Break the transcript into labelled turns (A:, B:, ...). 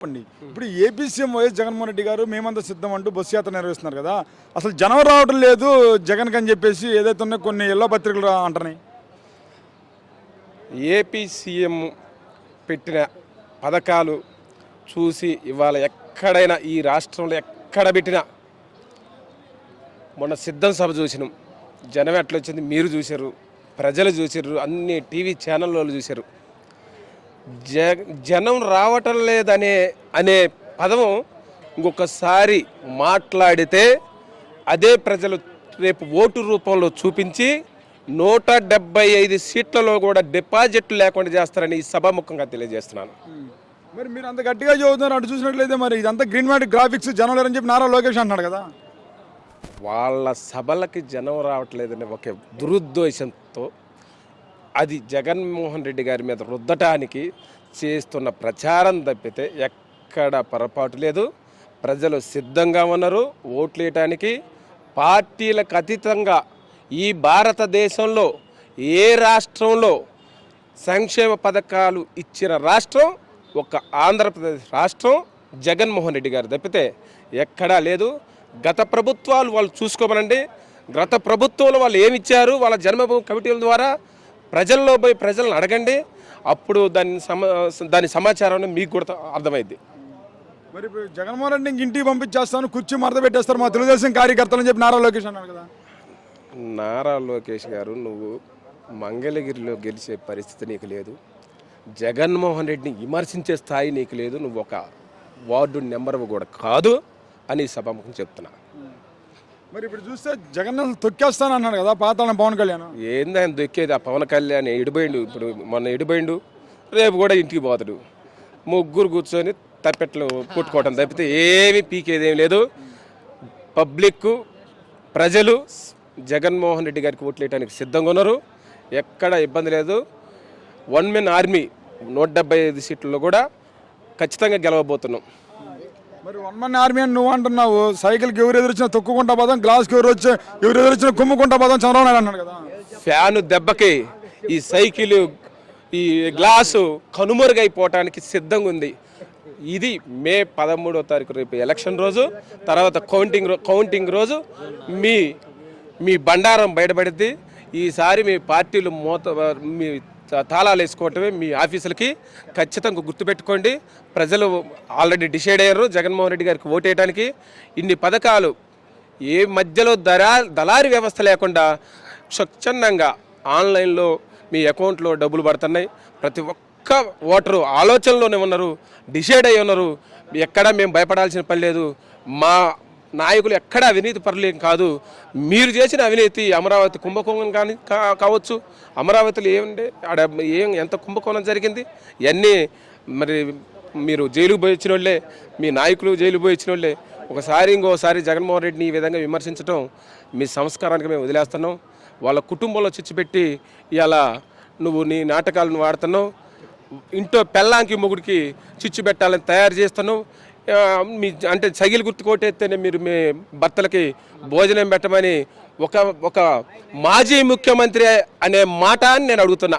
A: చెప్పండి. ఇప్పుడు AP CM YS Jaganmohan Reddy గారు మేమంతా సిద్ధం అంటూ బస్సు యాత్ర నిర్వహిస్తున్నారు కదా. అసలు జనం రావడం లేదు జగన్ అని చెప్పేసి ఏదైతే ఉన్నాయో కొన్ని ఎల్లో పత్రికలు అంటున్నాయి.
B: ఏపీ సీఎం పెట్టిన పథకాలు చూసి ఇవాళ ఎక్కడైనా ఈ రాష్ట్రంలో ఎక్కడ పెట్టినా మొన్న సిద్ధం సభ చూసినాం. జనం ఎట్లా వచ్చింది. మీరు చూశారు. ప్రజలు చూసారు అన్ని టీవీ ఛానల్లో చూశారు. జనం రావటం లేదనే అనే పదం ఇంకొకసారి మాట్లాడితే అదే ప్రజలు రేపు ఓటు రూపంలో చూపించి నూట డెబ్బై ఐదు సీట్లలో కూడా డిపాజిట్లు లేకుండా చేస్తారని ఈ సభాముఖంగా తెలియజేస్తున్నాను.
A: మరి మీరు అంత గట్టిగా చదువుతున్నారు అటు చూసినట్లయితే మరి ఇదంతా గ్రీన్ మ్యాట్ గ్రాఫిక్స్ జనం లేరని చెప్పి నారా లోకేష్ అంటున్నాడు కదా.
B: వాళ్ళ సభలకి జనం రావట్లేదనే ఒక దురుద్దేశంతో అది జగన్మోహన్ రెడ్డి గారి మీద రుద్దటానికి చేస్తున్న ప్రచారం తప్పితే ఎక్కడ పొరపాటు లేదు. ప్రజలు సిద్ధంగా ఉన్నారు. ఓట్లు వేయటానికి పార్టీలకు అతీతంగా ఈ భారతదేశంలో ఏ రాష్ట్రంలో సంక్షేమ పథకాలు ఇచ్చిన రాష్ట్రం ఒక ఆంధ్రప్రదేశ్ రాష్ట్రం జగన్మోహన్ రెడ్డి గారు తప్పితే ఎక్కడా లేదు. గత ప్రభుత్వాలు వాళ్ళు చూసుకోమనండి. గత ప్రభుత్వంలో వాళ్ళు ఏమి ఇచ్చారు? వాళ్ళ జన్మభూమి కమిటీల ద్వారా ప్రజల్లో పోయి ప్రజలను అడగండి అప్పుడు దాని సమ దాని సమాచారం మీకు కూడా అర్థమైంది
A: మరి జగన్మోహన్ రెడ్డి ఇంటికి పంపించేస్తాను కుర్చీ మరద పెట్టేస్తారు మా తెలుగుదేశం కార్యకర్తలు అని చెప్పి నారా లోకేష్ అన్నాడు కదా.
B: నారా లోకేష్ గారు నువ్వు మంగళగిరిలో గెలిచే పరిస్థితి నీకు లేదు. జగన్మోహన్ రెడ్డిని విమర్శించే స్థాయి నీకు లేదు. నువ్వు ఒక వార్డు నెంబర్ కూడా కాదు అని సభాముఖం చెప్తున్నా.
A: మరి ఇప్పుడు చూస్తే జగన్ తొక్కేస్తాను అన్నాడు కదా పాతాళం పవన్ కళ్యాణ్.
B: ఏంది ఆయన దొక్కేది ఆ పవన్ కళ్యాణ్ ఎడిపోయిండు ఇప్పుడు మొన్న ఎడిపోయిండు రేపు కూడా ఇంటికి పోతాడు. ముగ్గురు కూర్చొని తప్పెట్లు పుట్టుకోవటం తప్పితే ఏమీ పీకేది ఏం లేదు. పబ్లిక్ ప్రజలు జగన్మోహన్ రెడ్డి గారికి ఓట్లు వేయడానికి సిద్ధంగా ఉన్నారు. ఎక్కడ ఇబ్బంది లేదు. వన్ మెన్ ఆర్మీ నూట డెబ్బై ఐదు సీట్లలో కూడా ఖచ్చితంగా గెలవబోతున్నాం.
A: మరి వన్ మన్ ఆర్మీ అని నువ్వు అంటున్నావు. సైకిల్కి ఎవరు ఎదురొచ్చినా తొక్కుకుంటా పోదాం గ్లాస్కి ఎవరు వచ్చి ఎవరు ఎదురొచ్చినా కుమ్ముకుంటా పోదాం చంద్రబాబు నాయుడు అన్నాడు కదా.
B: ఫ్యాను దెబ్బకి ఈ సైకిల్ ఈ గ్లాసు కనుమరుగైపోవటానికి సిద్ధంగా ఉంది. ఇది మే పదమూడో తారీఖు రేపు ఎలక్షన్ రోజు తర్వాత కౌంటింగ్ రో కౌంటింగ్ రోజు మీ మీ బండారం బయటపడింది ఈసారి మీ పార్టీలు మూత మీ తాళాలు వేసుకోవటమే మీ ఆఫీసులకి ఖచ్చితంగా గుర్తుపెట్టుకోండి. ప్రజలు ఆల్రెడీ డిసైడ్ అయ్యారు. జగన్మోహన్ రెడ్డి గారికి ఓటేయడానికి ఇన్ని పథకాలు ఏ మధ్యలో దరా దళారి వ్యవస్థ లేకుండా స్వచ్ఛందంగా ఆన్లైన్లో మీ అకౌంట్లో డబ్బులు పడుతున్నాయి. ప్రతి ఒక్క ఓటరు ఆలోచనలోనే ఉన్నారు డిసైడ్ అయి ఉన్నారు. ఎక్కడా మేము భయపడాల్సిన పని లేదు. మా నాయకులు ఎక్కడ అవినీతి పర్లేం కాదు. మీరు చేసిన అవినీతి అమరావతి కుంభకోణం కానీ కా- కావచ్చు. అమరావతిలో ఏముండే? ఆడ ఏం ఎంత కుంభకోణం జరిగింది? ఇవన్నీ మరి మీరు జైలుకు పోయి వచ్చిన వాళ్ళే మీ నాయకులు జైలు పోయి వచ్చిన వాళ్ళే ఒకసారి ఇంకోసారి జగన్మోహన్ రెడ్డిని ఈ విధంగా విమర్శించడం మీ సంస్కారానికి మేము వదిలేస్తున్నాం. వాళ్ళ కుటుంబంలో చిచ్చిపెట్టి ఇలా నువ్వు నీ నాటకాలను వాడుతున్నావు. ఇంట్లో పెళ్ళాంకి మొగుడికి చిచ్చు పెట్టాలని తయారు చేస్తున్నావు. మీ అంటే సగిలి గుర్తు కొట్టేస్తేనే మీరు మీ భర్తలకి భోజనం పెట్టమని ఒక ఒక మాజీ ముఖ్యమంత్రి అనే మాట అని నేను అడుగుతున్నా.